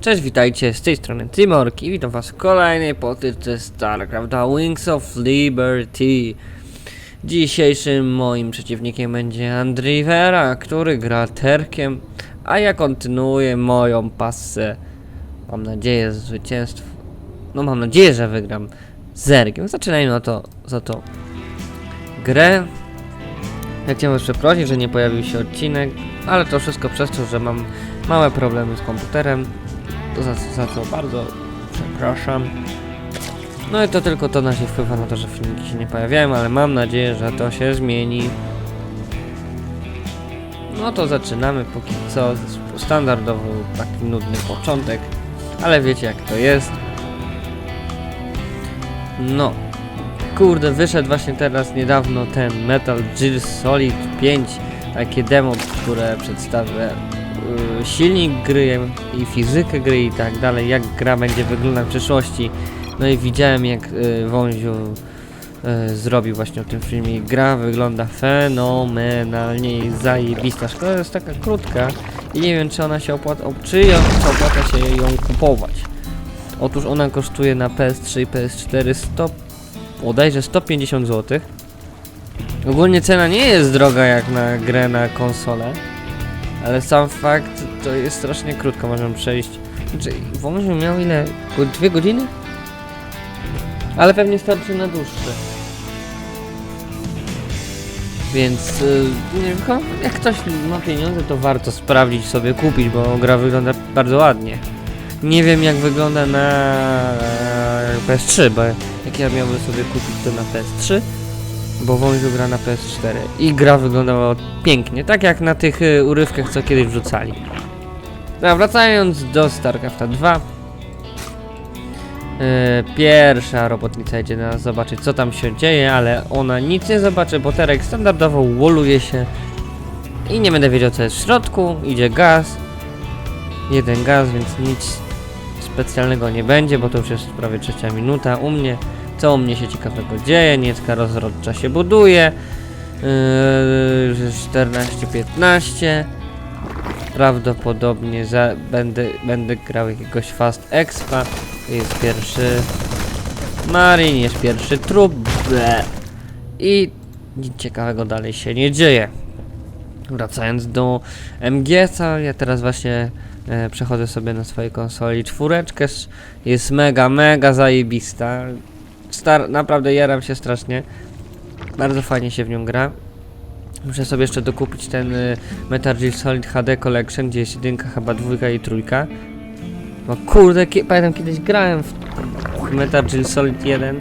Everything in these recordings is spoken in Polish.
Cześć, witajcie, z tej strony Timork i witam was w kolejnej potyczce StarCraft The Wings of Liberty. Dzisiejszym moim przeciwnikiem będzie Andrzej Vera, który gra Terkiem, a ja kontynuuję moją pasę. Mam nadzieję, zwycięstwo. No mam nadzieję, że wygram Zergiem. Zaczynajmy o to, za to grę. Ja chciałem przeprosić, że nie pojawił się odcinek, ale to wszystko przez to, że mam małe problemy z komputerem. Za, za co bardzo przepraszam. No i to tylko to na się wpływa na to, że filmiki się nie pojawiają, ale mam nadzieję, że to się zmieni. No to zaczynamy póki co. Standardowo taki nudny początek, ale wiecie jak to jest. No. Kurde, wyszedł właśnie teraz niedawno ten Metal Gear Solid 5, takie demo, które przedstawia y, silnik gry i fizykę gry i tak dalej, jak gra będzie wyglądać w przyszłości. No i widziałem jak y, Wąziu y, zrobił właśnie w tym filmie. Gra wygląda fenomenalnie i zajebista. Szkoda jest taka krótka i nie wiem czy ona się opłata, o, czy ją, czy opłata się ją kupować. Otóż ona kosztuje na PS3 i PS4 100 bodajże 150 zł. Ogólnie cena nie jest droga jak na grę na konsolę, ale sam fakt to jest strasznie krótko, możemy przejść. Znaczy, Wążu miał ile? Dwie godziny? Ale pewnie starczy na dłuższe. Więc y, nie wiem, jak ktoś ma pieniądze, to warto sprawdzić sobie kupić, bo gra wygląda bardzo ładnie. Nie wiem jak wygląda na e, PS3, bo jak ja miałbym sobie kupić to na PS3, bo Wąziu gra na PS4 i gra wyglądała pięknie, tak jak na tych y, urywkach, co kiedyś wrzucali. Dobra, wracając do StarCrafta 2. E, pierwsza robotnica idzie na nas zobaczyć co tam się dzieje, ale ona nic nie zobaczy, bo Terek standardowo woluje się i nie będę wiedział co jest w środku, idzie gaz, jeden gaz, więc nic specjalnego nie będzie, bo to już jest prawie trzecia minuta u mnie. Co u mnie się ciekawego dzieje? Niecka rozrodcza się buduje. Yy, 14-15. Prawdopodobnie za, będę, będę grał jakiegoś Fast Expa. Jest pierwszy Marin, jest pierwszy trup. I nic ciekawego dalej się nie dzieje. Wracając do MGS-a, ja teraz właśnie e, przechodzę sobie na swojej konsoli czwóreczkę. Jest mega, mega zajebista. Star naprawdę jaram się strasznie. Bardzo fajnie się w nią gra. Muszę sobie jeszcze dokupić ten y, Metal Gear Solid HD Collection, gdzie jest jedynka, chyba dwójka i trójka. No kurde, kie- pamiętam kiedyś grałem w, Metal Gear Solid 1,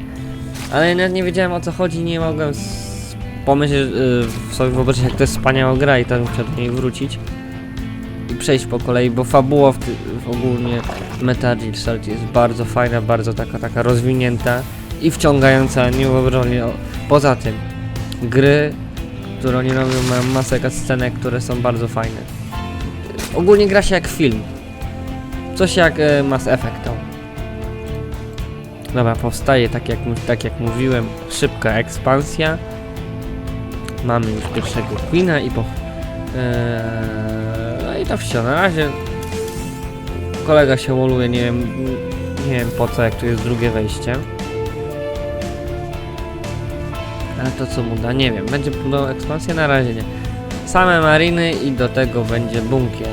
ale nawet nie wiedziałem o co chodzi, nie mogłem pomyśleć, y, sobie wyobrazić jak to jest wspaniała gra i tam chciał do niej wrócić i przejść po kolei, bo fabuła w, w ogólnie Metal Gear Solid jest bardzo fajna, bardzo taka, taka rozwinięta i wciągająca, niewyobrażalnie. Poza tym, gry, które oni robią, mają masę scenek, które są bardzo fajne. Ogólnie gra się jak film. Coś jak e, Mass Effect. Dobra, powstaje tak jak, tak jak mówiłem, szybka ekspansja. Mamy już pierwszego Queena i po... Eee, no i to wszystko. Na razie kolega się woluje, nie wiem, nie wiem po co, jak tu jest drugie wejście. Ale to co mu da, nie wiem. Będzie budował ekspansję? Na razie nie. Same mariny i do tego będzie bunkier.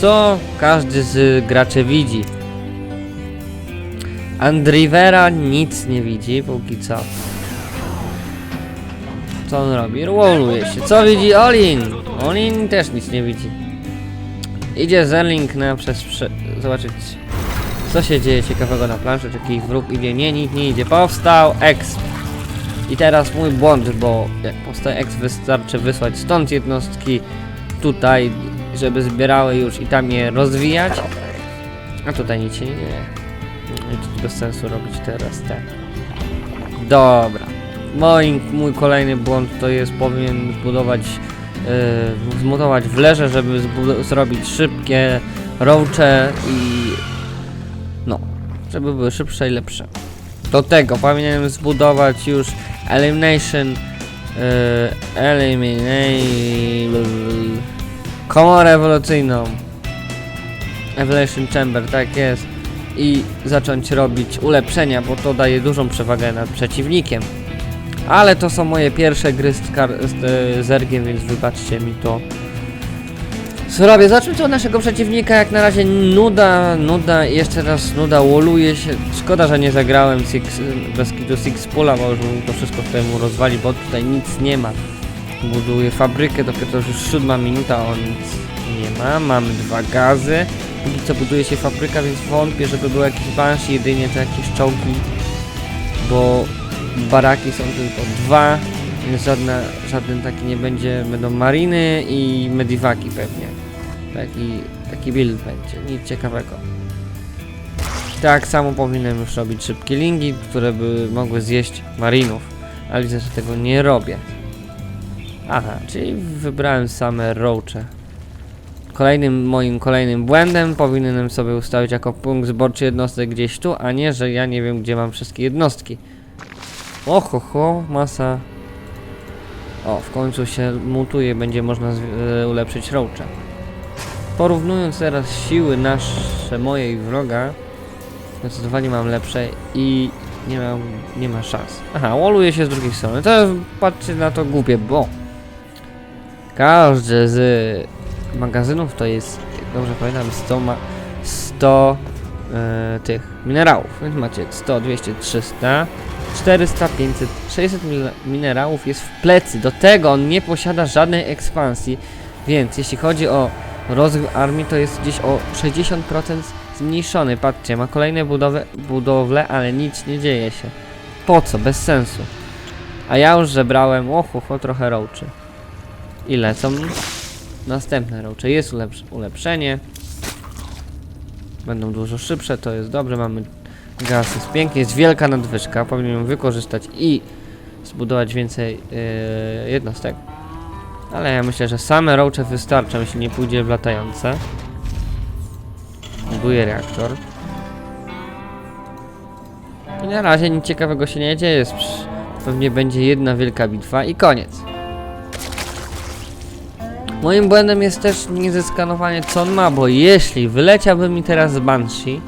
Co każdy z graczy widzi. Andrivera nic nie widzi póki co. Co on robi? Roluje się. Co widzi Olin? Olin też nic nie widzi. Idzie Zerling na przez... Prze zobaczyć co się dzieje ciekawego na planszy, czy jakiś wróg idzie, nie, nikt nie idzie, powstał X. I teraz mój błąd, bo jak powstaje X wystarczy wysłać stąd jednostki tutaj, żeby zbierały już i tam je rozwijać. A tutaj nic się nie dzieje. I to bez sensu robić teraz te. Dobra. Mój, mój kolejny błąd to jest powinien zbudować, yy, zmutować w leże, żeby zrobić szybkie roache i no, żeby były szybsze i lepsze. Do tego powinienem zbudować już Elimination yy, Elimination komorę ewolucyjną Evolution Chamber, tak jest. I zacząć robić ulepszenia, bo to daje dużą przewagę nad przeciwnikiem. Ale to są moje pierwsze gry z, z e, zergiem, więc wybaczcie mi to. Zrobię. Zacznijmy od naszego przeciwnika. Jak na razie nuda, nuda jeszcze raz nuda woluje się. Szkoda, że nie zagrałem six, bez kitu Six Pula, bo już to wszystko tutaj mu rozwali, bo tutaj nic nie ma. Buduje fabrykę, dopiero to już siódma minuta, on nic nie ma. Mamy dwa gazy. Póki co buduje się fabryka, więc wątpię, żeby był jakiś banshee, jedynie to jakieś czołgi, bo baraki są tylko dwa, więc żaden taki nie będzie, będą mariny i mediwaki pewnie. Taki, taki build będzie, nic ciekawego. Tak samo powinienem już robić szybkie lingi, które by mogły zjeść marinów, ale widzę, że tego nie robię. Aha, czyli wybrałem same roache. Kolejnym moim kolejnym błędem powinienem sobie ustawić jako punkt zborczy jednostek gdzieś tu, a nie, że ja nie wiem gdzie mam wszystkie jednostki. Oho, ho, masa. O, w końcu się mutuje, będzie można e, ulepszyć roacha. Porównując teraz siły nasze, moje i wroga, zdecydowanie mam lepsze i nie mam, nie ma szans. Aha, łoluje się z drugiej strony. To patrzcie na to głupie, bo każdy z magazynów to jest, dobrze pamiętam, 100, ma 100 e, tych minerałów. Więc macie 100, 200, 300, 400, 500, 600 mil- minerałów jest w plecy. Do tego on nie posiada żadnej ekspansji, więc jeśli chodzi o rozwój armii, to jest gdzieś o 60% zmniejszony. Patrzcie, ma kolejne budowy, budowle, ale nic nie dzieje się. Po co? Bez sensu. A ja już zebrałem, oho, trochę rołczy. I lecą następne rołcze. Jest ulepsz ulepszenie. Będą dużo szybsze, to jest dobrze. Mamy gaz, jest pięknie. Jest wielka nadwyżka. Powinienem ją wykorzystać i zbudować więcej yy, jednostek. Ale ja myślę, że same rołcze wystarczą, jeśli nie pójdzie w latające. Buduję reaktor. I na razie nic ciekawego się nie dzieje. Pewnie będzie jedna wielka bitwa i koniec. Moim błędem jest też nie zeskanowanie co on ma, bo jeśli wyleciałby mi teraz Banshee,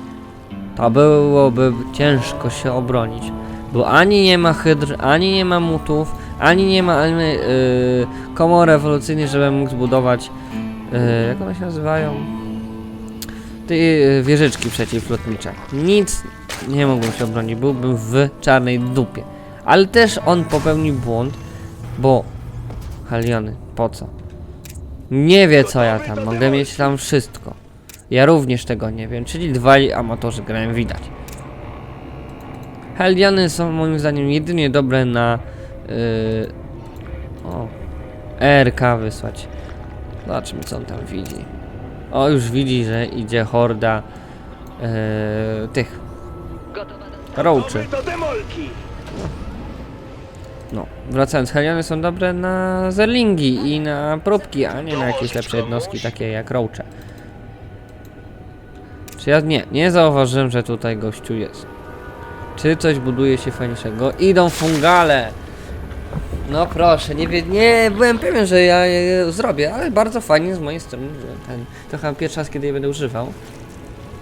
to byłoby ciężko się obronić. Bo ani nie ma hydr, ani nie ma mutów, ani nie ma ani, yy, komor rewolucyjnych, żebym mógł zbudować, yy, jak one się nazywają? Te yy, wieżyczki przeciwlotnicze. Nic nie mógłbym się obronić, byłbym w czarnej dupie. Ale też on popełnił błąd, bo... Haliony, po co? Nie wie co ja tam, mogę mieć tam wszystko. Ja również tego nie wiem, czyli dwaj amatorzy grają widać. Heldiany są moim zdaniem jedynie dobre na... Yy, o, ERK wysłać. Zobaczmy co on tam widzi. O, już widzi, że idzie horda yy, tych rołczy. No, wracając, Heliony są dobre na zerlingi i na próbki, a nie na jakieś lepsze jednostki takie jak roache. Czy ja nie, nie zauważyłem, że tutaj gościu jest. Czy coś buduje się fajniejszego? Idą fungale! No proszę, nie wie, nie byłem pewien, że ja je zrobię, ale bardzo fajnie z mojej strony, że ten, to chyba pierwszy raz, kiedy je będę używał.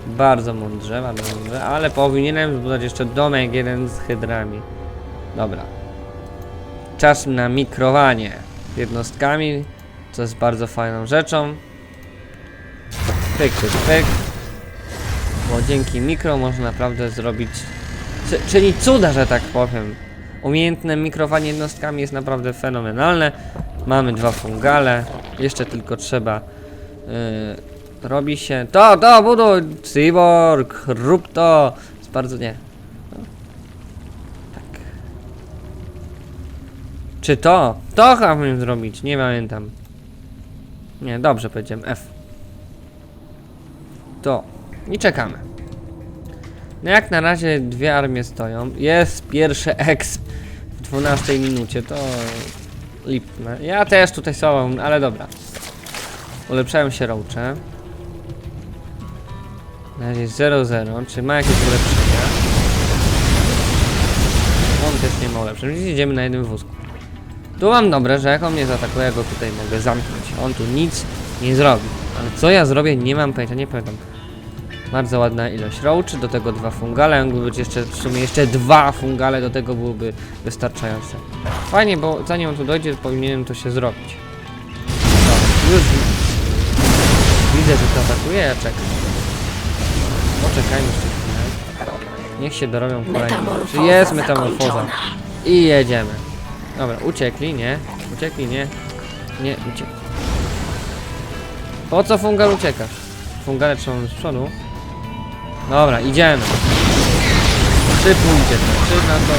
Bardzo mądrze, bardzo mądrze, ale powinienem zbudować jeszcze domek jeden z hydrami. Dobra. Czas na mikrowanie jednostkami, co jest bardzo fajną rzeczą. Pyk, pyk, pyk. Bo dzięki mikro można naprawdę zrobić, czy- czyli cuda, że tak powiem. Umiejętne mikrowanie jednostkami jest naprawdę fenomenalne. Mamy dwa fungale, jeszcze tylko trzeba yy, robi się to, to, buduj, cyborg, rób to. Jest bardzo nie. Czy to? To powinien zrobić, nie pamiętam. Nie, dobrze powiedziałem, F. To. I czekamy. No jak na razie dwie armie stoją. Jest pierwszy exp 12 minucie, to lipne. Ja też tutaj są, ale dobra. Ulepszałem się rołcze. Na razie 0-0, czy ma jakieś ulepszenia? On też nie ma ulepszeń, więc idziemy na jednym wózku. Tu mam dobre, że jak on mnie zaatakuje, ja go tutaj mogę zamknąć. On tu nic nie zrobi. Ale co ja zrobię, nie mam pojęcia, nie pamiętam. Bardzo ładna ilość roachy, do tego dwa fungale, jakby być jeszcze w sumie jeszcze dwa fungale do tego byłoby wystarczające. Fajnie, bo zanim on tu dojdzie, powinienem to się zrobić. Dobra, już wi- widzę, że to atakuje, ja czekam. Poczekajmy jeszcze chwilę. Niech się dorobią kolejne. Czy jest metamorfoza? I jedziemy. Dobra, uciekli, nie? Uciekli, nie? Nie, uciekli. Po co fungal uciekasz? Fungale trzymamy z przodu. Dobra, idziemy. Czy pójdzie to? Czy na to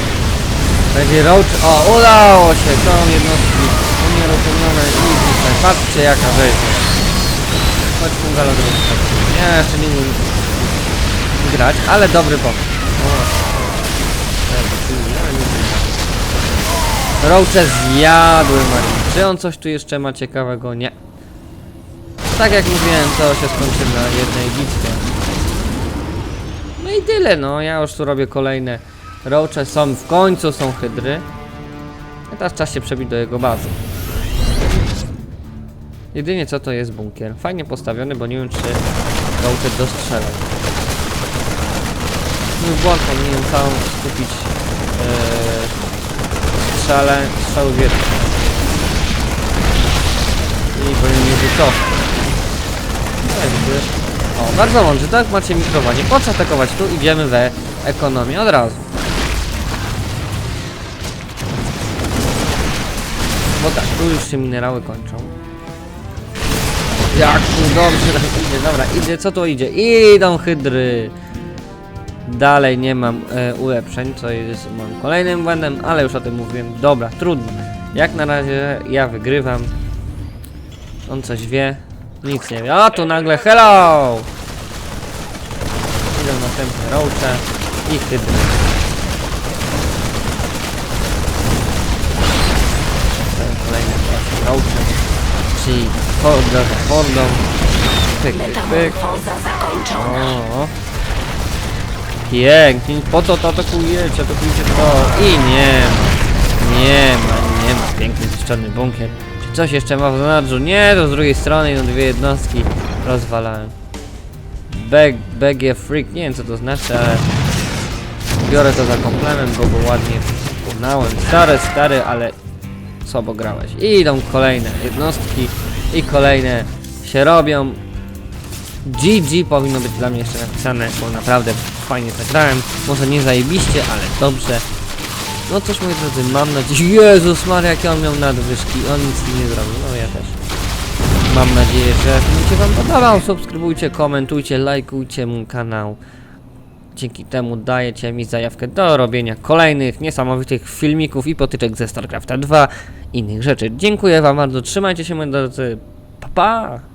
będzie roach? O, udało się! Są jednostki unieruchomione i. Patrzcie jaka rzeźnia. Chodź fungala do Ja jeszcze nie umiem grać, ale dobry. Tak, nie wiem. Roache zjadły Marii. Czy on coś tu jeszcze ma ciekawego? Nie. Tak jak mówiłem, to się skończy na jednej bitwie. I tyle, no. Ja już tu robię kolejne roache. Są w końcu, są hydry. A teraz czas się przebić do jego bazy. Jedynie co to jest bunkier. Fajnie postawiony, bo nie wiem czy roache dostrzelą. Mój błąd, powinienem całą skupić yy, strzale, strzały wietrzne. I powinien je wycofać. Bardzo mądrze, tak macie mikrowanie. Po co atakować tu? Idziemy we ekonomię od razu. Bo tak, tu już się minerały kończą. Jak tu dobrze nam idzie, dobra, idzie, co tu idzie? Idą hydry! Dalej nie mam e, ulepszeń, co jest moim kolejnym błędem, ale już o tym mówiłem. Dobra, trudno. Jak na razie ja wygrywam. On coś wie, nic nie wie. A tu nagle hello! Idą następne roache i Kolejny właśnie roache, czyli horda za hordą. Pyk, pyk. O. Pięknie, po co to atakujecie? Atakujcie to i nie ma, nie ma, nie ma. Piękny zniszczony bunkier. Czy coś jeszcze ma w zanadrzu? Nie, to z drugiej strony idą dwie jednostki. Rozwalałem. Beg, BG Freak, nie wiem co to znaczy, ale biorę to za komplement, bo go ładnie uznałem. Stary, stary, ale słabo grałeś. I idą kolejne jednostki i kolejne się robią. GG powinno być dla mnie jeszcze napisane, bo naprawdę fajnie zagrałem. Może nie zajebiście, ale dobrze. No cóż moi drodzy, mam nadzieję... Jezus Maria, jakie on miał nadwyżki. On nic nie zrobił, no ja też. Mam nadzieję, że film się wam podobał. Subskrybujcie, komentujcie, lajkujcie mój kanał. Dzięki temu dajecie mi zajawkę do robienia kolejnych niesamowitych filmików i potyczek ze StarCrafta 2 innych rzeczy. Dziękuję wam bardzo, trzymajcie się moi drodzy. Pa pa!